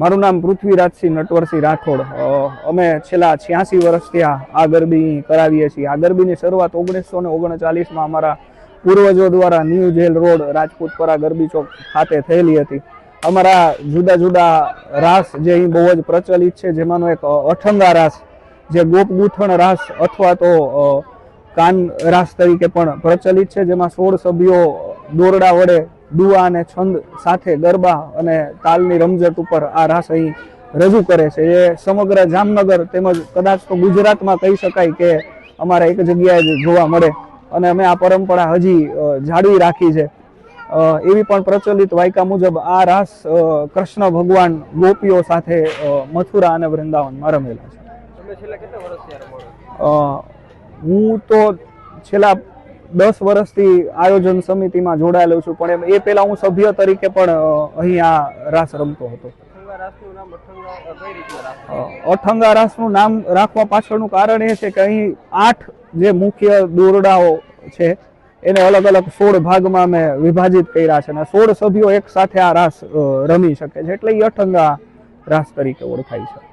મારું નામ પૃથ્વીરાજસિંહ નટવરસિંહ રાઠોડ. અમે છેલ્લા છ્યાસી વર્ષથી આ ગરબી કરાવીએ છીએ. આ ગરબીની શરૂઆત ઓગણીસો ને ઓગણચાલીસમાં અમારા પૂર્વજો દ્વારા new jail road Rajputpara Garbi Chowk ખાતે થયેલી હતી. અમારા જુદા જુદા રાસ જે અહીં બહુ જ પ્રચલિત છે, જેમાંનો એક અઠંગા રાસ, જે ગોપ રાસ અથવા તો કાન રાસ તરીકે પણ પ્રચલિત છે, જેમાં સોળ સભ્યો દોરડા વડે દુઆ અને છંદ સાથે ગરબા અને તાલની રમઝટ ઉપર આ રાસ અહીં રજૂ કરે છે. એ સમગ્ર જામનગર તેમજ કદાચ તો ગુજરાતમાં કહી શકાય કે અમારા એક જગ્યાએ જ જોવા મળે અને અમે આ પરંપરા હજી જાળવી રાખી છે. એવી પણ પ્રચલિત વાયકા મુજબ આ રાસ કૃષ્ણ ભગવાન ગોપીઓ સાથે મથુરા અને વૃંદાવનમાં રમેલા છે. હું તો છેલ્લા દસ વર્ષથી આયોજન સમિતિમાં જોડાયેલો છું પણ એમ એ પહેલા હું સભ્ય તરીકે પણ અહીંયા અહીં આ રાસ રમતો હતો. અઠંગા રાસનું નામ રાખવા પાછળનું કારણ એ છે કે અહીં આઠ જે મુખ્ય દોરડાઓ છે એને અલગ અલગ સોળ ભાગમાં મેં વિભાજિત કર્યા છે અને સોળ સભ્યો એક સાથે આ રાસ રમી શકે છે એટલે એ અઠંગા રાસ તરીકે ઓળખાય છે.